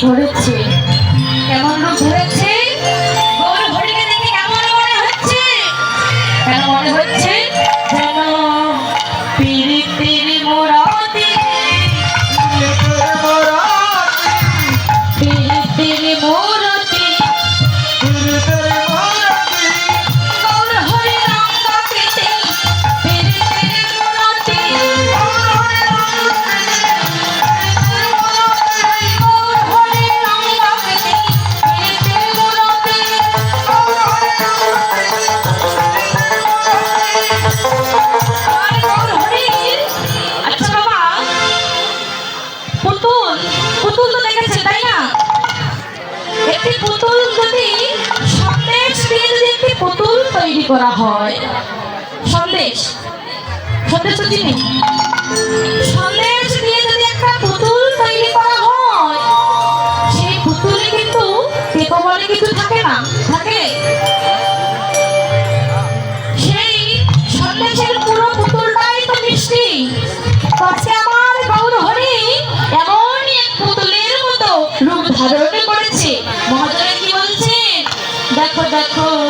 ধরেছে এমন রূপ ধরেছে পুতুল পুতুল তো দেখেছে তাই না? একটি পুতুল যদি সন্দেশ দিয়ে যদি একটি পুতুল তৈরি করা হয় সন্দেশ সন্দেশ চিনি? সন্দেশ দিয়ে যদি একটা পুতুল তৈরি করা হয় সেই পুতুলে কিন্তু টেকো বলে কিছু থাকে না থাকে। সেই সন্দেশের পুরো পুতুলটাই তো মিষ্টি। আজকে দেখো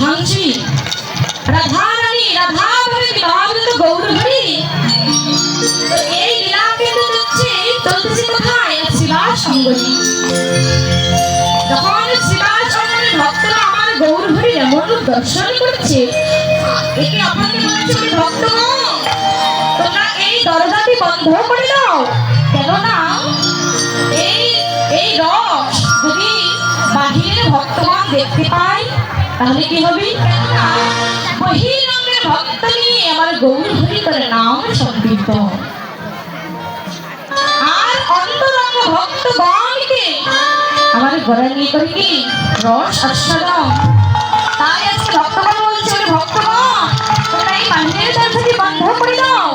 ধানসী রাধা রানী, রাধা ভাবে বিবাহিত গৌরহরি তো এই লীলা কিন্তু চলছে চলতেছে কোথায়? শিবাস সঙ্গী যখন শিবাস সঙ্গী ভক্তরা আমার গৌরহরি এমন রূপ দর্শন করছে, একে আপনাকে বলছে ভক্তগণ তোমরা এই দরজাটি বন্ধ করে দাও। কেননা এই এই রস যদি বাহিরের ভক্তগণ দেখতে পায় তাহলে কি হবে? কেননা বহিরঙ্গের ভক্ত নিয়ে আমার গৌর হরি করে নাম সংকীর্ত আর অন্তরঙ্গ ভক্তগণকে আমার গড়া নিয়ে করে কি রস আস্বাদন তাই আজকে ভক্তগণ বলছে ভক্তগণ, তোমরা এই বাহিরের দরজাটি বন্ধ করে দাও।